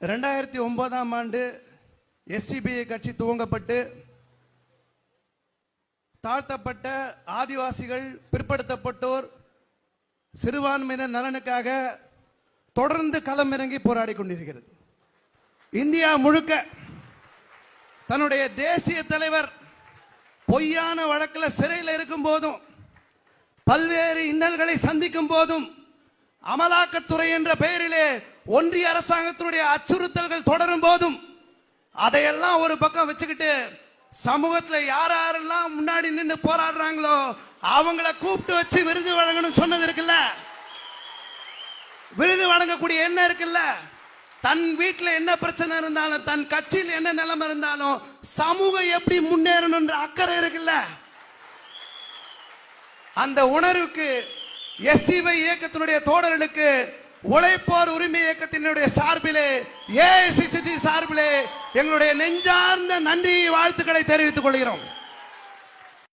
ரெண்டாயிரத்தி ஒன்பதாம் ஆண்டு எஸ்டிபிஐ கட்சி துவங்கப்பட்டு தாழ்த்தப்பட்ட ஆதிவாசிகள் பிற்படுத்தப்பட்டோர் சிறுபான்மையினர் நலனுக்காக தொடர்ந்து களமிறங்கி போராடி கொண்டிருக்கிறது. இந்தியா முழுக்க தன்னுடைய தேசிய தலைவர் பொய்யான வழக்கில் சிறையில் இருக்கும் போதும் பல்வேறு இன்னல்களை சந்திக்கும் போதும் அமலாக்கத்துறை என்ற பெயரிலே ஒன்றிய அரசாங்கத்தினுடைய அச்சுறுத்தல்கள் தொடரும் போதும் அதையெல்லாம் ஒரு பக்கம் வச்சுக்கிட்டு சமூகத்துல யார் யாரெல்லாம் முன்னாடி நின்று போராடுறாங்களோ அவங்கள கூப்பிட்டு வச்சு விருது வழங்கணும் சொன்னது இருக்குல்ல? விருது வழங்கக்கூடிய என்ன இருக்குல்ல? தன் வீட்டில் என்ன பிரச்சனை இருந்தாலும் தன் கட்சியில் என்ன நிலைமை இருந்தாலும் சமூகம் எப்படி முன்னேறணும்ன்ற அக்கறை இருக்குல்ல? அந்த உணர்வுக்கு எஸ்டிவை இயக்கத்தினுடைய தோழர்களுக்கு உழைப்போர் உரிமை இயக்கத்தினுடைய சார்பிலே ஏஐசிசி சார்பிலே எங்களுடைய நெஞ்சார்ந்த நன்றி வாழ்த்துக்களை தெரிவித்துக் கொள்கிறோம்.